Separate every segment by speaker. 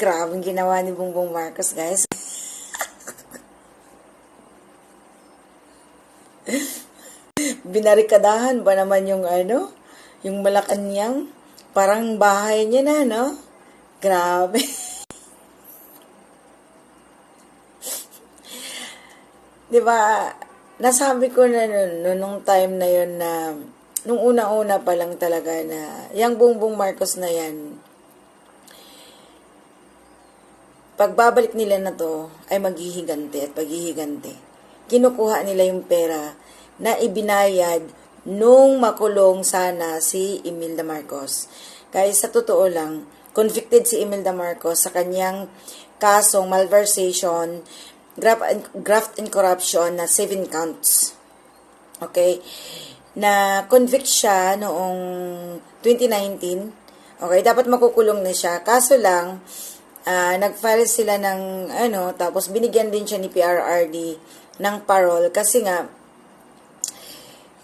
Speaker 1: Grabe ang ginawa ni Bongbong Marcos, guys. Binarikadahan ba naman yung ano? Yung Malacanang? Parang bahay niya na, no? Grabe. Di ba, nasabi ko na nun, nun, nung time na yun na, nung una-una pa lang talaga na, yung Bongbong Marcos na yan, pagbabalik nila na to, ay maghihigante at paghihigante. Kinukuha nila yung pera na ibinayad nung makulong sana si Imelda Marcos. Guys, sa totoo lang, convicted si Imelda Marcos sa kanyang kasong malversation, graft and, graft and corruption na seven counts. Okay? Na convict siya noong 2019. Okay, dapat makukulong na siya. Kaso lang, uh, nag-file sila ng ano, tapos binigyan din siya ni PRRD ng parole kasi nga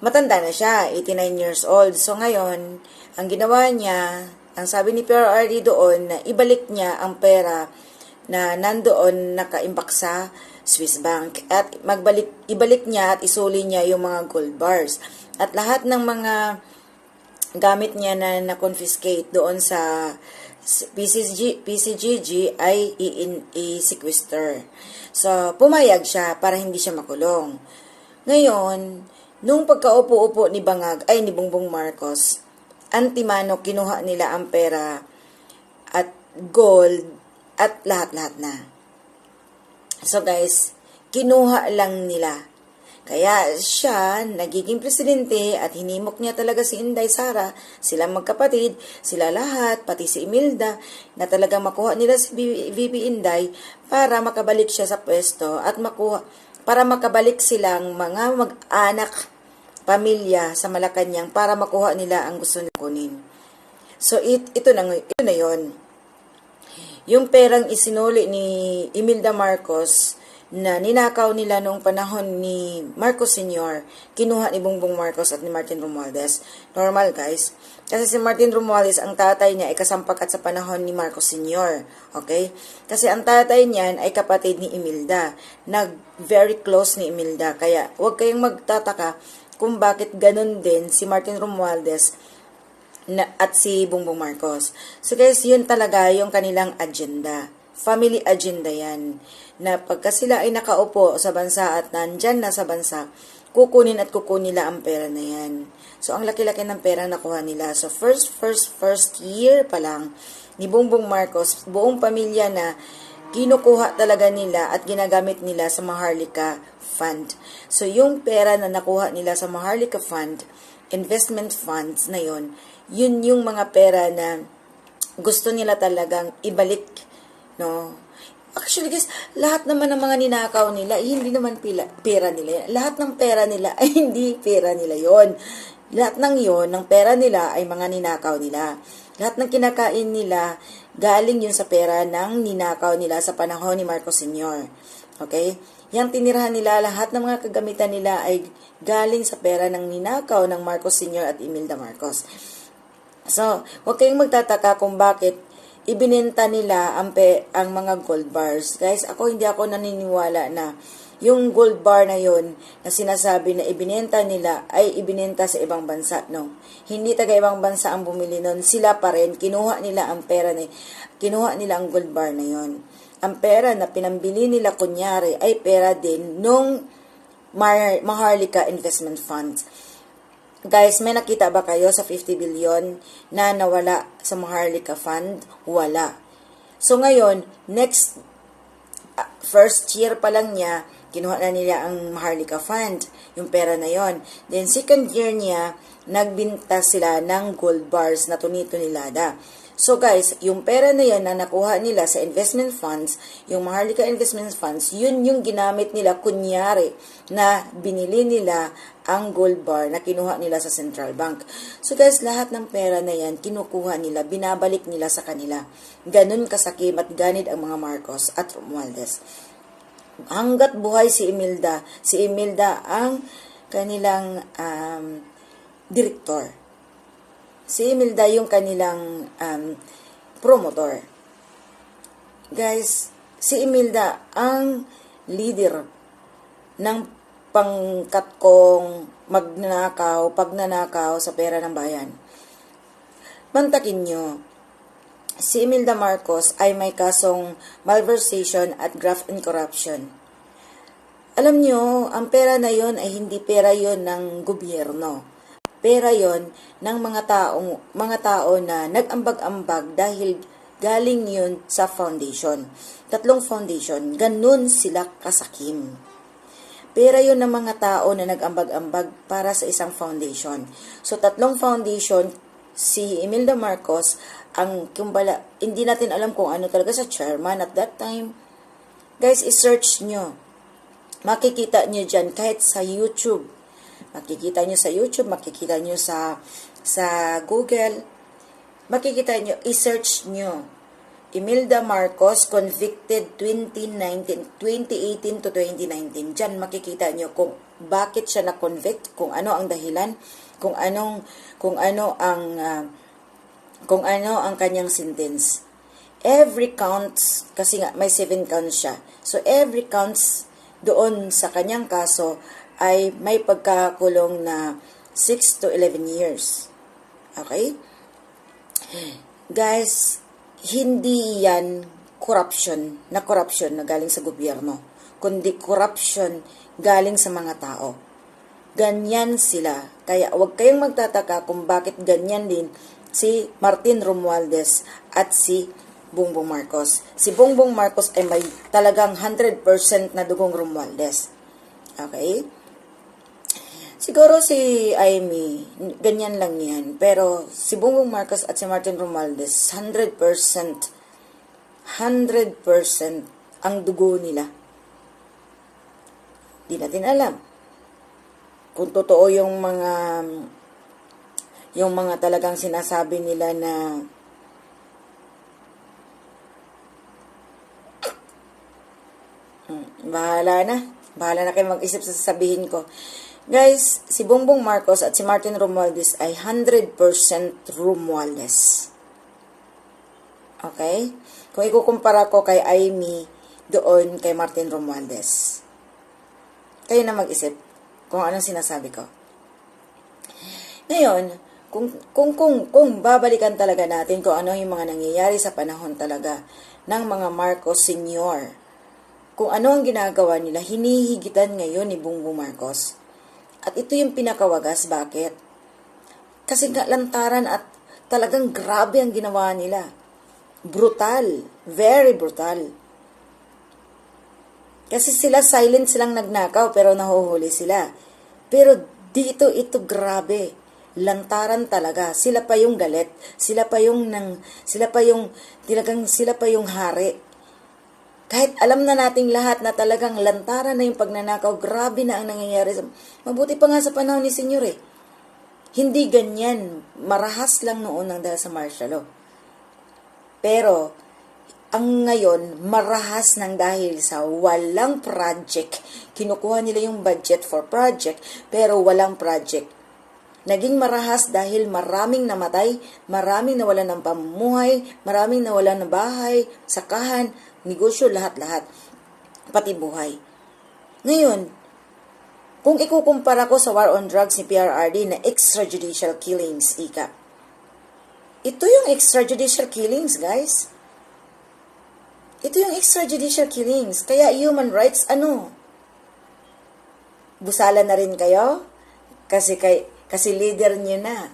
Speaker 1: matanda na siya, 89 years old. So ngayon, ang ginawa niya, ang sabi ni PRRD doon na ibalik niya ang pera na nandoon nakaimbak sa Swiss Bank at magbalik ibalik niya at isuli niya yung mga gold bars. At lahat ng mga gamit niya na na-confiscate doon sa PCG, PCGG ay i-sequester. So, pumayag siya para hindi siya makulong. Ngayon, nung pagkaupo-upo ni Bangag, ay ni Bongbong Marcos, antimano kinuha nila ang pera at gold at lahat-lahat na. So guys, kinuha lang nila kaya siya nagiging presidente at hinimok niya talaga si Inday Sara, sila magkapatid, sila lahat, pati si Imelda, na talagang makuha nila si VP Inday para makabalik siya sa pwesto at makuha, para makabalik silang mga mag-anak, pamilya sa Malacanang para makuha nila ang gusto nila kunin. So it, ito na, ito na yon. Yung perang isinuli ni Imelda Marcos, na ninakaw nila noong panahon ni Marcos Sr., kinuha ni Bongbong Marcos at ni Martin Romualdez. Normal guys. Kasi si Martin Romualdez, ang tatay niya ay kasampakat sa panahon ni Marcos Sr. Okay? Kasi ang tatay niyan ay kapatid ni Imelda. Nag very close ni Imelda. Kaya huwag kayong magtataka kung bakit ganun din si Martin Romualdez na, at si Bongbong Marcos. So guys, yun talaga yung kanilang agenda. Family agenda yan na pagka sila ay nakaupo sa bansa at nandyan na sa bansa, kukunin at kukunin nila ang pera na yan. So, ang laki-laki ng pera nakuha nila. So, first, first, first year pa lang ni Bongbong Marcos, buong pamilya na kinukuha talaga nila at ginagamit nila sa Maharlika Fund. So, yung pera na nakuha nila sa Maharlika Fund, investment funds na yon, yun yung mga pera na gusto nila talagang ibalik, no? Actually guys, lahat naman ng mga ninakaw nila, eh, hindi naman pila, pera nila yan. Lahat ng pera nila ay hindi pera nila yon. Lahat ng yon, ng pera nila ay mga ninakaw nila. Lahat ng kinakain nila, galing yun sa pera ng ninakaw nila sa panahon ni Marcos Sr. Okay? Yang tinirahan nila, lahat ng mga kagamitan nila ay galing sa pera ng ninakaw ng Marcos Sr. at Imelda Marcos. So, huwag kayong magtataka kung bakit ibinenta nila ang, pe, ang mga gold bars. Guys, ako hindi ako naniniwala na yung gold bar na yon na sinasabi na ibinenta nila ay ibinenta sa ibang bansa. No. Hindi taga ibang bansa ang bumili nun. Sila pa rin, kinuha nila ang pera ni, kinuha nila ang gold bar na yon. Ang pera na pinambili nila kunyari ay pera din nung Maharlika Investment Funds. Guys, may nakita ba kayo sa 50 billion na nawala sa Maharlika Fund? Wala. So ngayon, next uh, first year pa lang niya, kinuha na nila ang Maharlika Fund, yung pera na yon. Then second year niya, nagbinta sila ng gold bars na tunito ni Lada. So guys, yung pera na yan na nakuha nila sa investment funds, yung Maharlika Investment Funds, yun yung ginamit nila kunyari na binili nila ang gold bar na kinuha nila sa central bank. So guys, lahat ng pera na yan, kinukuha nila, binabalik nila sa kanila. Ganun kasakim at ganid ang mga Marcos at Romualdez. Hanggat buhay si Imelda, si Imelda ang kanilang um, direktor Si Imelda yung kanilang um, promotor. Guys, si Imelda ang leader ng pangkat kong magnanakaw, pagnanakaw sa pera ng bayan. Mantakin nyo, si Imelda Marcos ay may kasong malversation at graft and corruption. Alam nyo, ang pera na yon ay hindi pera yon ng gobyerno. Pera yon ng mga taong mga tao na nag-ambag-ambag dahil galing yun sa foundation. Tatlong foundation, ganun sila kasakim. Pera yun ng mga tao na nag-ambag-ambag para sa isang foundation. So, tatlong foundation, si Imelda Marcos, ang kumbala, hindi natin alam kung ano talaga sa chairman at that time. Guys, i-search nyo. Makikita nyo dyan kahit sa YouTube. Makikita nyo sa YouTube, makikita nyo sa sa Google. Makikita nyo, i-search nyo. Imelda Marcos, convicted 2019, 2018 to 2019. Diyan makikita nyo kung bakit siya na-convict, kung ano ang dahilan, kung anong, kung ano ang, uh, kung ano ang kanyang sentence. Every counts, kasi nga may 7 counts siya. So every counts doon sa kanyang kaso ay may pagkakulong na 6 to 11 years. Okay? Guys, hindi yan corruption, na corruption na galing sa gobyerno, kundi corruption galing sa mga tao. Ganyan sila. Kaya huwag kayong magtataka kung bakit ganyan din si Martin Romualdez at si Bongbong Marcos. Si Bongbong Marcos ay may talagang 100% na dugong Romualdez. Okay? Siguro si Amy, ganyan lang yan. Pero si Bongbong Marcos at si Martin Romualdez, 100%, 100% ang dugo nila. Di natin alam. Kung totoo yung mga yung mga talagang sinasabi nila na Hmm, bahala na. Bahala na kayo mag-isip sa sasabihin ko. Guys, si Bongbong Marcos at si Martin Romualdez ay 100% Romualdez. Okay? Kung ikukumpara ko kay Amy, doon kay Martin Romualdez. Kayo na mag-isip kung anong sinasabi ko. Ngayon, kung, kung, kung, kung babalikan talaga natin kung ano yung mga nangyayari sa panahon talaga ng mga Marcos Senior, kung ano ang ginagawa nila, hinihigitan ngayon ni Bongbong Marcos. At ito yung pinakawagas, bakit? Kasi lantaran at talagang grabe ang ginawa nila. Brutal. Very brutal. Kasi sila silent silang nagnakaw pero nahuhuli sila. Pero dito ito grabe. Lantaran talaga. Sila pa yung galit. Sila pa yung nang sila pa yung talagang sila pa yung hari kahit alam na nating lahat na talagang lantaran na yung pagnanakaw, grabe na ang nangyayari. Mabuti pa nga sa panahon ni Senyor eh. Hindi ganyan. Marahas lang noon ang dahil sa martial law. Pero, ang ngayon, marahas ng dahil sa walang project. Kinukuha nila yung budget for project, pero walang project. Naging marahas dahil maraming namatay, maraming nawalan ng pamumuhay, maraming nawalan ng bahay, sakahan, negosyo, lahat-lahat. Pati buhay. Ngayon, kung ikukumpara ko sa war on drugs ni PRRD na extrajudicial killings, ika. Ito yung extrajudicial killings, guys. Ito yung extrajudicial killings. Kaya human rights, ano? Busala na rin kayo? Kasi, kay, kasi leader niyo na.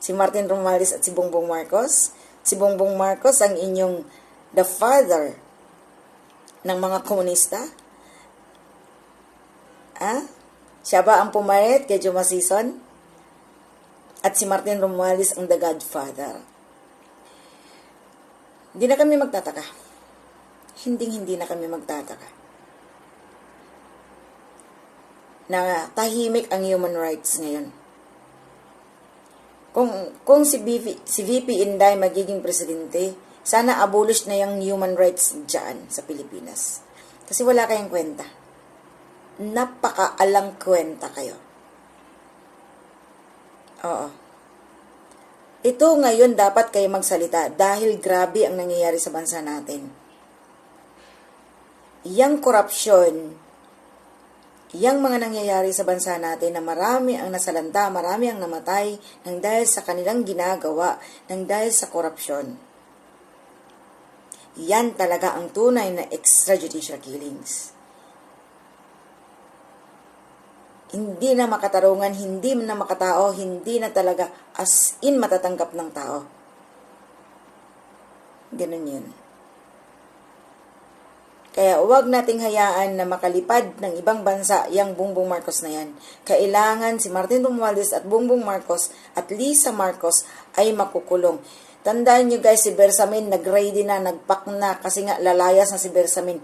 Speaker 1: Si Martin Romualdez at si Bongbong Marcos. Si Bongbong Marcos ang inyong the father ng mga komunista? Ah? Siya ba ang pumayat kay Juma Season? At si Martin Romualdez ang the godfather. Hindi na kami magtataka. Hinding-hindi na kami magtataka. Na tahimik ang human rights ngayon. Kung, kung si, VP, si VP Inday magiging presidente, sana abolish na yung human rights dyan sa Pilipinas. Kasi wala kayong kwenta. Napakaalang kwenta kayo. Oo. Ito ngayon dapat kayo magsalita dahil grabe ang nangyayari sa bansa natin. Yang korupsyon, yang mga nangyayari sa bansa natin na marami ang nasalanta, marami ang namatay nang dahil sa kanilang ginagawa, nang dahil sa korupsyon. Yan talaga ang tunay na extrajudicial killings. Hindi na makatarungan, hindi na makatao, hindi na talaga as in matatanggap ng tao. Ganun yun. Kaya huwag nating hayaan na makalipad ng ibang bansa yung Bongbong Marcos na yan. Kailangan si Martin Romualdez at Bongbong Marcos at Lisa Marcos ay makukulong. Tandaan nyo guys, si Bersamin nag-ready na, nagpak na kasi nga lalayas na si Bersamin.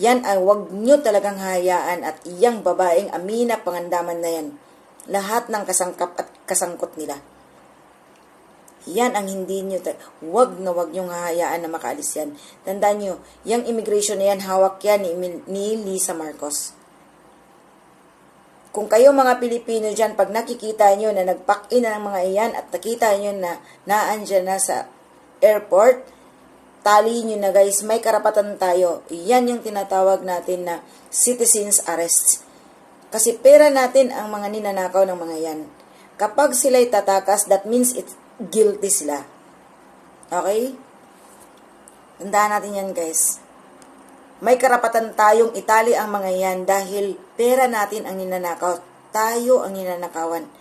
Speaker 1: Yan ang wag nyo talagang hayaan at iyang babaeng Amina Pangandaman na yan. Lahat ng kasangkap at kasangkot nila. Yan ang hindi nyo, wag na wag nyo hahayaan na makaalis yan. Tandaan nyo, yung immigration na yan, hawak yan ni, ni Lisa Marcos. Kung kayo mga Pilipino dyan, pag nakikita nyo na nag-pack-in na ng mga iyan at nakita nyo na naandyan na sa airport, tali nyo na guys, may karapatan tayo. Yan yung tinatawag natin na citizens arrest. Kasi pera natin ang mga ninanakaw ng mga yan. Kapag sila'y tatakas, that means it's guilty sila. Okay? Tandaan natin yan guys. May karapatan tayong itali ang mga yan dahil pera natin ang ninanakaw. Tayo ang ninanakawan.